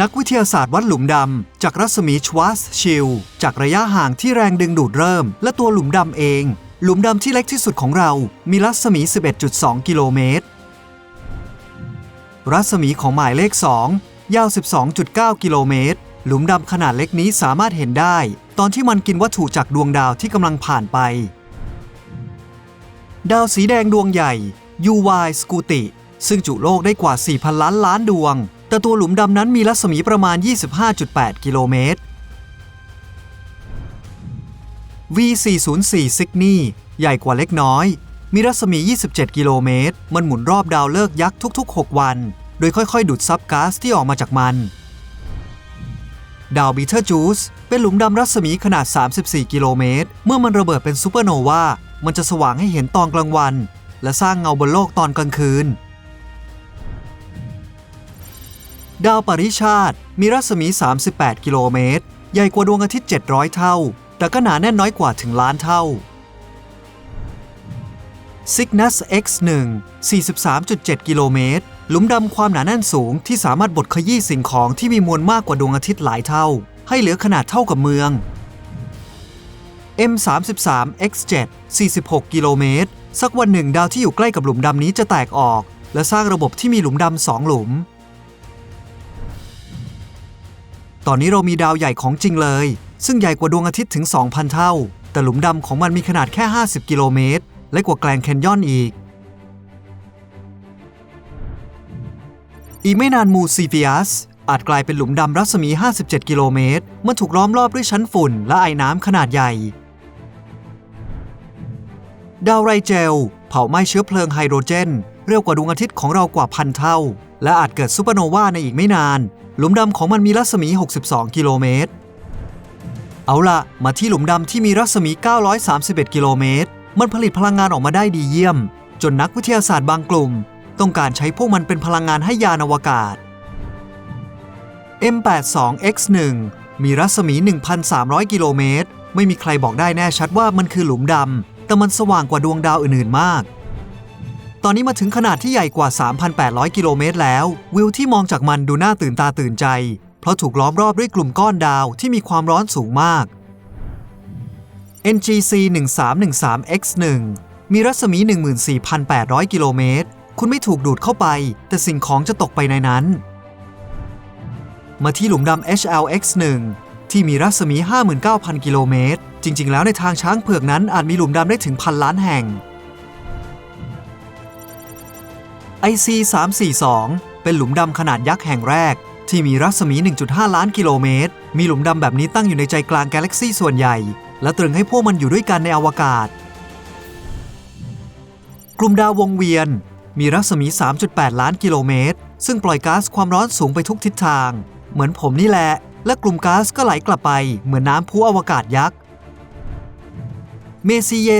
นักวิทยาศาสตร์วัดหลุมดำ จากรัศมีชวาสชิลจากระยะห่างที่แรงดึงดูดเริ่ม และตัวหลุมดำเอง หลุมดำที่เล็กที่สุดของเรา มีรัศมี 11.2 กิโลเมตร รัศมีของหมายเลข 2 ยาว 12.9 กิโลเมตร หลุมดำขนาดเล็กนี้สามารถเห็นได้ ตอนที่มันกินวัตถุจากดวงดาวที่กำลังผ่านไป ดาวสีแดงดวงใหญ่ UY Scuti ซึ่งจุโลกได้กว่า 4,000 ล้านล้านดวง แต่ตัวหลุมดำนั้นมีรัศมีประมาณ 25.8 กิโลเมตร V404 ซิกนีใหญ่กว่าเล็กน้อย มีรัศมี 27 กิโลเมตร มันหมุนรอบดาวเลิกยักษ์ทุก ๆ 6 วัน โดยค่อย ๆ ดูดซับก๊าซที่ออกมาจากมัน ดาวบีเทอร์จูสเป็นหลุมดำรัศมีขนาด 34 กิโลเมตร เมื่อมันระเบิดเป็นซูเปอร์โนวา มันจะสว่างให้เห็นตอนกลางวัน และสร้างเงาบนโลกตอนกลางคืน ดาวปริชาติมีรัศมี 38 กิโลเมตร ใหญ่กว่าดวงอาทิตย์ 700 เท่า แต่ก็หนาแน่นน้อยกว่าถึงล้านเท่า Cygnus X1 43.7 กิโลเมตร หลุมดำความหนาแน่นสูงที่สามารถบดขยี้สิ่งของที่มีมวลมากกว่าดวงอาทิตย์หลายเท่า ให้เหลือขนาดเท่ากับเมือง M33 X7 46 กิโลเมตร สักวันหนึ่งดาวที่อยู่ใกล้กับหลุมดำนี้จะแตกออก และสร้างระบบที่มีหลุมดำสองหลุม ตอนนี้เรามีดาวใหญ่ของจริงเลย ซึ่งใหญ่กว่าดวงอาทิตย์ถึง 2,000 เท่า แต่หลุมดำของมันมีขนาดแค่ 50 กิโลเมตรเล็กกว่าแกลนแคนยอนอีก อีกไม่นานมูซีเฟียสอาจกลายเป็นหลุมดำรัศมี 57 กิโลเมตร เมื่อถูกล้อมรอบด้วยชั้นฝุ่นและไอน้ำขนาดใหญ่ ดาวไรเจล เผาไหม้เชื้อเพลิงไฮโดรเจน เร็วกว่าดวงอาทิตย์ของเรากว่าพันเท่า และอาจเกิดซูเปอร์โนวาในอีกไม่นาน หลุมดำของมันมีรัศมี 62 กิโลเมตร เอาละมาที่หลุมดำที่มีรัศมี 931 กิโลเมตร มันผลิตพลังงานออกมาได้ดีเยี่ยม จนนักวิทยาศาสตร์บางกลุ่ม ต้องการใช้พวกมันเป็นพลังงานให้ยานอวกาศ M82X1 มีรัศมี 1,300 กิโลเมตร ไม่มีใครบอกได้แน่ชัดว่ามันคือหลุมดำ แต่มันสว่างกว่าดวงดาวอื่นๆ มาก ตอนนี้มาถึงขนาดที่ใหญ่กว่า 3,800 กิโลเมตรแล้ว วิวที่มองจากมันดูน่าตื่นตาตื่นใจ เพราะถูกล้อมรอบด้วยกลุ่มก้อนดาวที่มีความร้อนสูงมาก NGC 1313 X1 มีรัศมี 14,800 กิโลเมตร คุณไม่ถูกดูดเข้าไป แต่สิ่งของจะตกไปในนั้น มาที่หลุมดำ HLX1 ที่มีรัศมี 59,000 กิโลเมตร จริง ๆ แล้วในทางช้างเผือกนั้นอาจมีหลุมดำได้ถึงพันล้านแห่ง IC 342 เป็นหลุมดำขนาดยักษ์แห่งแรก ที่มีรัศมี 1.5 ล้านกิโลเมตร มีหลุมดำแบบนี้ตั้งอยู่ในใจกลางกาแล็กซีส่วนใหญ่ และตรึงให้พวกมันอยู่ด้วยกันในอวกาศ กลุ่มดาววงเวียน มีรัศมี 3.8 ล้านกิโลเมตร ซึ่งปล่อยก๊าซความร้อนสูงไปทุกทิศทาง เหมือนผมนี่แหละ และกลุ่มก๊าซก็ไหลกลับไป เหมือนน้ำพุอวกาศยักษ์ เมซีเย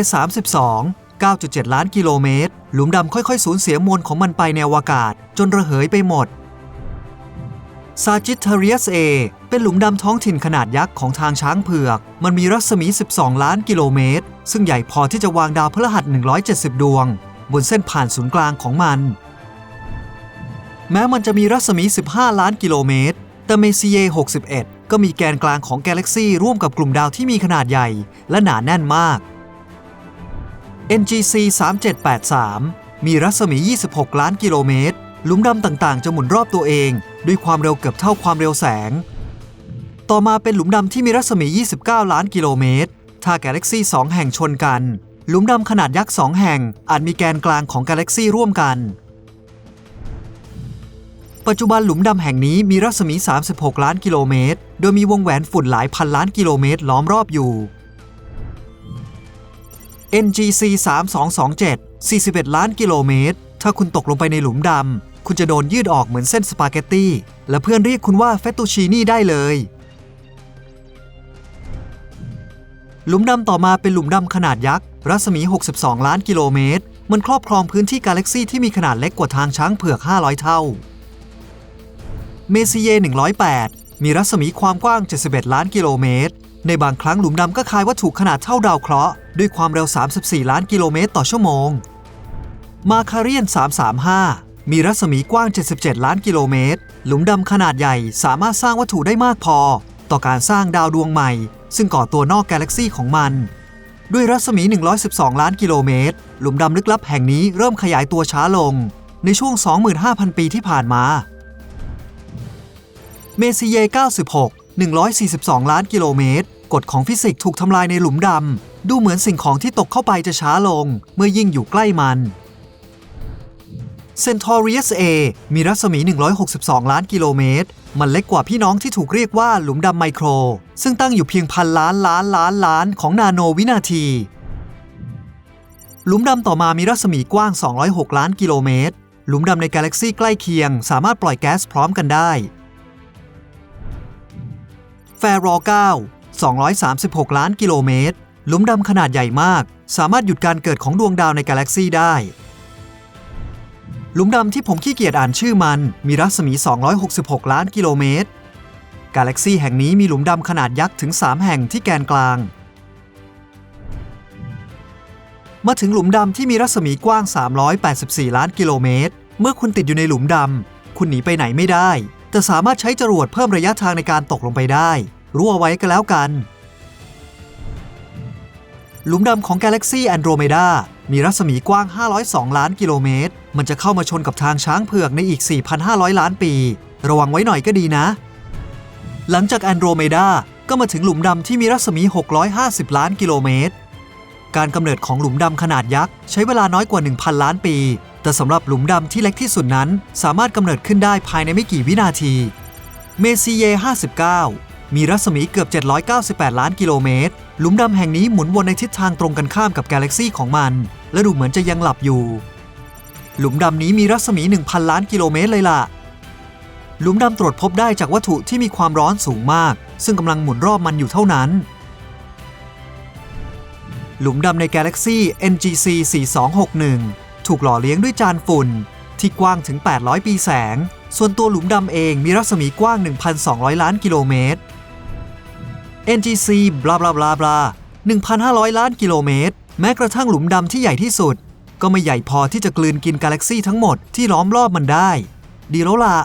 32 9.7 ล้านกิโลเมตร หลุมดำค่อยๆ สูญเสียมวลของมันไปในอวกาศ จนระเหยไปหมดซาจิต t เ r ียสเอเป็นหลุมดำท้องถิ่นขนาดยักษ์ของทางช้างเผือก มันมีรัศมี 12 ล้านกิโลเมตร ซึ่งใหญ่พอที่จะวางดาวพฤหัส 170 ดวง บนเส้นผ่านศูนย์กลางของมัน แม้มันจะมีรัศมี 15 ล้านกิโลเมตร แต่เมซิเย 61 ก็มีแกนกลางของกาแล็กซีร่วมกับกลุ่มดาวที่มีขนาดใหญ่ และหนาแน่นมาก NGC 3783 มีรัศมี 26 ล้านกิโลเมตร หลุมดำต่างๆ จะหมุนรอบตัวเอง ด้วยความเร็วเกือบเท่าความเร็วแสง ต่อมาเป็นหลุมดำที่มีรัศมี 29 ล้านกิโลเมตร ถ้ากาแล็กซี2แห่งชนกัน หลุมดำขนาดยักษ์ 2 แห่ง อาจมีแกนกลางของกาแล็กซีร่วมกัน ปัจจุบันหลุมดำแห่งนี้มีรัศมี 36 ล้านกิโลเมตร โดยมีวงแหวนฝุ่นหลายพันล้านกิโลเมตรล้อมรอบอยู่ NGC 3227 41 ล้านกิโลเมตร ถ้าคุณตกลงไปในหลุมดำ คุณจะโดนยืดออกเหมือนเส้นสปาเกตตี้ และเพื่อนเรียกคุณว่าเฟตตูชินี่ได้เลย หลุมดำต่อมาเป็นหลุมดำขนาดยักษ์ รัศมี 62 ล้านกิโลเมตร มันครอบครองพื้นที่กาแล็กซีที่มีขนาดเล็กกว่าทางช้างเผือก 500 เท่า เมซิเย 108 มีรัศมีความกว้าง 71 ล้านกิโลเมตร ในบางครั้งหลุมดำก็คายวัตถุขนาดเท่าดาวเคราะห์ด้วยความเร็ว 34 ล้านกิโลเมตรต่อชั่วโมง มาคาเรียน 335 มีรัศมีกว้าง 77 ล้านกิโลเมตร หลุมดำขนาดใหญ่สามารถสร้างวัตถุได้มากพอ ต่อการสร้างดาวดวงใหม่ ซึ่งก่อตัวนอกกาแล็กซีของมัน ด้วยรัศมี 112 ล้านกิโลเมตร หลุมดำลึกลับแห่งนี้เริ่มขยายตัวช้าลง ในช่วง 25,000 ปีที่ผ่านมา เมซิเย 96 142 ล้านกิโลเมตร กฎของฟิสิกส์ถูกทำลายในหลุมดำ ดูเหมือนสิ่งของที่ตกเข้าไปจะช้าลง เมื่อยิ่งอยู่ใกล้มัน Centaurus A มีรัศมี 162 ล้านกิโลเมตร มันเล็กกว่าพี่น้องที่ถูกเรียกว่าหลุมดำไมโคร ซึ่งตั้งอยู่เพียงพันล้านล้านล้านล้านของนาโนวินาที หลุมดำต่อมามีรัศมีกว้าง 206 ล้านกิโลเมตร หลุมดำในกาแล็กซีใกล้เคียง สามารถปล่อยแก๊สพร้อมกันได้ แฟรอ9 236 ล้านกิโลเมตร หลุมดำขนาดใหญ่มาก สามารถหยุดการเกิดของดวงดาวในกาแล็กซีได้ หลุมดำที่ผมขี้เกียจอ่านชื่อมัน มีรัศมี 266 ล้านกิโลเมตร กาแล็กซีแห่งนี้มีหลุมดำขนาดยักษ์ถึง 3 แห่งที่แกนกลาง มาถึงหลุมดำที่มีรัศมีกว้าง 384 ล้านกิโลเมตร เมื่อคุณติดอยู่ในหลุมดำ คุณหนีไปไหนไม่ได้ แต่สามารถใช้จรวดเพิ่มระยะทางในการตกลงไปได้ รู้เอาไว้ก็แล้วกัน หลุมดำของกาแล็กซีแอนโดรเมดามีรัศมีกว้าง 502 ล้านกิโลเมตร มันจะเข้ามาชนกับทางช้างเผือกในอีก 4,500 ล้านปี ระวังไว้หน่อยก็ดีนะ หลังจากแอนโดรเมดาก็มาถึงหลุมดำที่มีรัศมี 650 ล้านกิโลเมตร การกำเนิดของหลุมดำขนาดยักษ์ ใช้เวลาน้อยกว่า 1,000 ล้านปี แต่สำหรับหลุมดำที่เล็กที่สุดนั้น สามารถกำเนิดขึ้นได้ภายในไม่กี่วินาที เมซิเย 59 มีรัศมีเกือบ 798 ล้านกิโลเมตร หลุมดำแห่งนี้หมุนวนในทิศทางตรงกันข้ามกับกาแล็กซีของมัน และดูเหมือนจะยังหลับอยู่ หลุมดำนี้มีรัศมี 1,000 ล้านกิโลเมตรเลยล่ะ หลุมดำตรวจพบได้จากวัตถุที่มีความร้อนสูงมาก ซึ่งกำลังหมุนรอบมันอยู่เท่านั้นหลุมดำในกาแล็กซี NGC 4261 ถูกหล่อเลี้ยงด้วยจานฝุ่น ที่กว้างถึง 800 ปีแสง ส่วนตัวหลุมดำเองมีรัศมีกว้าง 1,200 ล้านกิโลเมตร NGC บลาบลาบลาบลา1,500 ล้านกิโลเมตร แม้กระทั่งหลุมดำที่ใหญ่ที่สุด ก็ไม่ใหญ่พอที่จะกลืนกินกาแล็กซีทั้งหมดที่ล้อมรอบมันได้ ดีแล้วล่ะ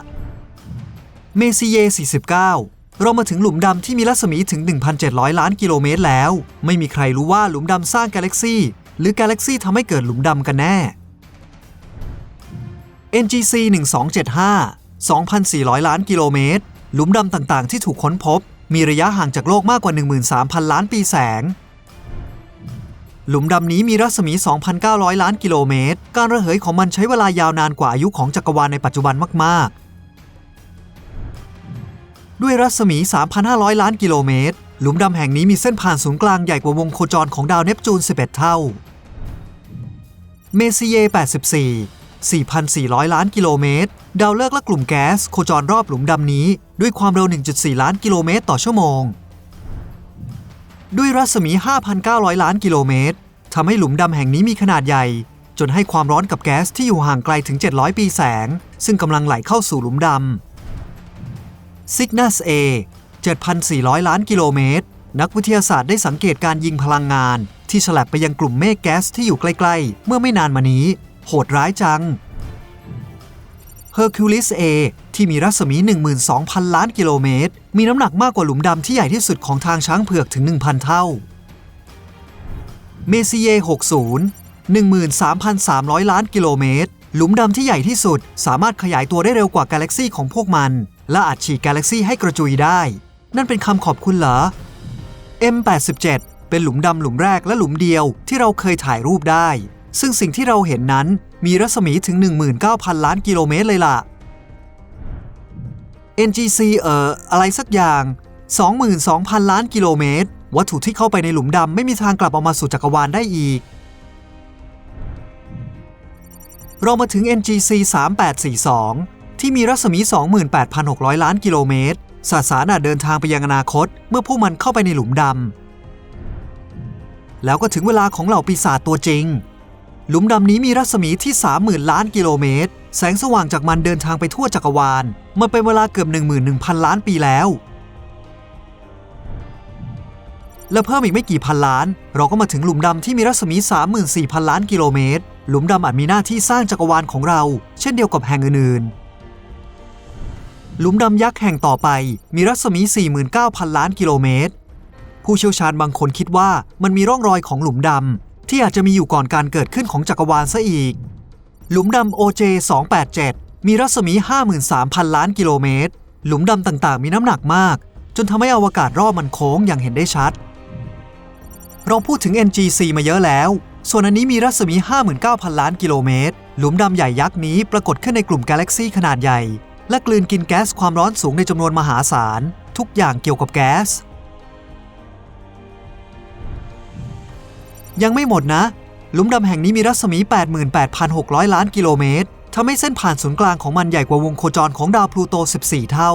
เมซิเย 49 เรามาถึงหลุมดำที่มีรัศมีถึง 1,700 ล้านกิโลเมตรแล้ว ไม่มีใครรู้ว่าหลุมดำสร้างกาแล็กซีหรือกาแล็กซีทำให้เกิดหลุมดำกันแน่ NGC 1275 2,400 ล้านกิโลเมตร หลุมดำต่างๆ ที่ถูกค้นพบ มีระยะห่างจากโลกมากกว่า 13,000 ล้านปีแสง หลุมดำนี้มีรัศมี 2,900 ล้านกิโลเมตร การระเหยของมันใช้เวลายาวนานกว่าอายุของจักรวาลในปัจจุบันมาก ๆ ด้วยรัศมี 3,500 ล้านกิโลเมตร หลุมดำแห่งนี้มีเส้นผ่านศูนย์กลางใหญ่กว่าวงโคจรของดาวเนปจูน 11 เท่า เมซิเย 84 4,400 ล้านกิโลเมตร ดาวฤกษ์และกลุ่มแก๊สโคจรรอบหลุมดำนี้ ด้วยความเร็ว 1.4 ล้านกิโลเมตรต่อชั่วโมง ด้วยรัศมี 5,900 ล้านกิโลเมตรทำให้หลุมดำแห่งนี้มีขนาดใหญ่ จนให้ความร้อนกับแก๊สที่อยู่ห่างไกลถึง 700 ปีแสง ซึ่งกำลังไหลเข้าสู่หลุมดำ Cygnus A 7,400 ล้านกิโลเมตร นักวิทยาศาสตร์ได้สังเกตการยิงพลังงาน ที่ฉลับไปยังกลุ่มเมฆแก๊สที่อยู่ใกล้ ๆ เมื่อไม่นานมานี้ โหดร้ายจัง Hercules A ที่มีรัศมี 12,000 ล้านกิโลเมตร มีน้ำหนักมากกว่าหลุมดำที่ใหญ่ที่สุดของทางช้างเผือกถึง 1,000 เท่า เมซิเย 60 13,300 ล้านกิโลเมตร หลุมดำที่ใหญ่ที่สุด สามารถขยายตัวได้เร็วกว่ากาแล็กซีของพวกมัน และอาจฉีกกาแล็กซีให้กระจุยได้ นั่นเป็นคำขอบคุณเหรอ M87 เป็นหลุมดำหลุมแรกและหลุมเดียวที่เราเคยถ่ายรูปได้ ซึ่งสิ่งที่เราเห็นนั้นมีรัศมีถึง 19,000 ล้านกิโลเมตรเลยล่ะ NGC เอ่ออะไรสักอย่าง 22,000 ล้านกิโลเมตร วัตถุที่เข้าไปในหลุมดำไม่มีทางกลับออกมาสู่จักรวาลได้อีก เรามาถึง NGC 3842 ที่มีรัศมี 28,600 ล้านกิโลเมตรสสารอาจเดินทางไปยังอนาคต เมื่อพวกมันเข้าไปในหลุมดำแล้วก็ถึงเวลาของเหล่าปีศาจตัวจริง หลุมดำนี้มีรัศมีที่ 30,000 ล้านกิโลเมตร แสงสว่างจากมันเดินทางไปทั่วจักรวาล มันเป็นเวลาเกือบ 11,000 ล้านปีแล้ว และเพิ่มอีกไม่กี่พันล้าน เราก็มาถึงหลุมดำที่มีรัศมี 34,000 ล้านกิโลเมตร หลุมดำอาจมีหน้าที่สร้างจักรวาลของเรา เช่นเดียวกับแห่งอื่นๆ หลุมดำยักษ์แห่งต่อไป มีรัศมี 49,000 ล้านกิโลเมตร ผู้เชี่ยวชาญบางคนคิดว่ามันมีร่องรอยของหลุมดำ ที่อาจจะมีอยู่ก่อนการเกิดขึ้นของจักรวาลซะอีก หลุมดำ OJ 287มีรัศมี 53,000 ล้านกิโลเมตร หลุมดำต่างๆ มีน้ำหนักมาก จนทำให้อวกาศรอบมันโค้งอย่างเห็นได้ชัด เราพูดถึง NGC มาเยอะแล้ว ส่วนอันนี้มีรัศมี 59,000 ล้านกิโลเมตร หลุมดำใหญ่ยักษ์นี้ปรากฏขึ้นในกลุ่มกาแล็กซีขนาดใหญ่ และกลืนกินแก๊สความร้อนสูงในจำนวนมหาศาล ทุกอย่างเกี่ยวกับแก๊ส ยังไม่หมดนะหลุมดำแห่งนี้มีรัศมี 88,600 ล้านกิโลเมตรทำให้เส้นผ่านศูนย์กลางของมันใหญ่กว่าวงโคจรของดาวพลูโต 14 เท่า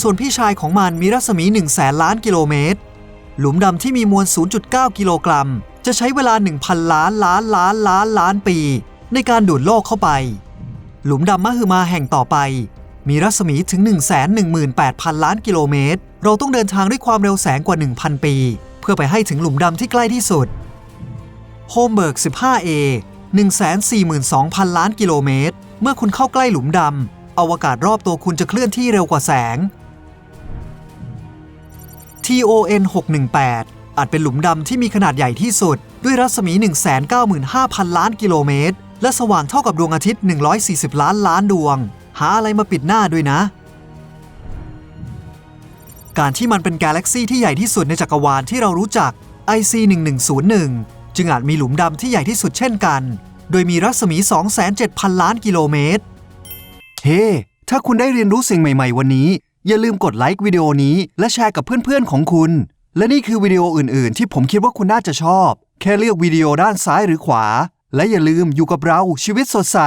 ส่วนพี่ชายของมันมีรัศมี 1 0 0 0 0แสนล้านกิโลเมตร หลุมดำที่มีมวล 0.9 กิโลกรัม จะใช้เวลา 1,000 ล้านล้านล้านล้านล้านปี ในการดูดโลกเข้าไป หลุมดำมหึมาแห่งต่อไป มีรัศมีถึง 118,000 ล้านกิโลเมตร เราต้องเดินทางด้วยความเร็วแสงกว่า 1,000 ปี พื่อไปให้ถึงหลุมดำที่ใกล้ที่สุดโฮมเบิร์ก 15A 142,000 ล้านกิโลเมตร เมื่อคุณเข้าใกล้หลุมดำ อวกาศรอบตัวคุณจะเคลื่อนที่เร็วกว่าแสง TON 618อาจเป็นหลุมดำที่มีขนาดใหญ่ที่สุด ด้วยรัศมี 195,000 ล้านกิโลเมตร และสว่างเท่ากับดวงอาทิตย์ 140 ล้านล้านดวง หาอะไรมาปิดหน้าด้วยนะ การที่มันเป็นกาแล็กซีที่ใหญ่ที่สุดในจักรวาลที่เรารู้จัก IC 1101 จึงอาจมีหลุมดำที่ใหญ่ที่สุดเช่นกัน โดยมีรัศมี 27,000 ล้านกิโลเมตร เฮ้ถ้าคุณได้เรียนรู้สิ่งใหม่ ๆ วันนี้ อย่าลืมกดไลค์วิดีโอนี้และแชร์กับเพื่อนๆของคุณ และนี่คือวิดีโออื่นๆ ที่ผมคิดว่าคุณน่าจะชอบ แค่เลือกวิดีโอด้านซ้ายหรือขวา และอย่าลืมอยู่กับเราชีวิตสดใส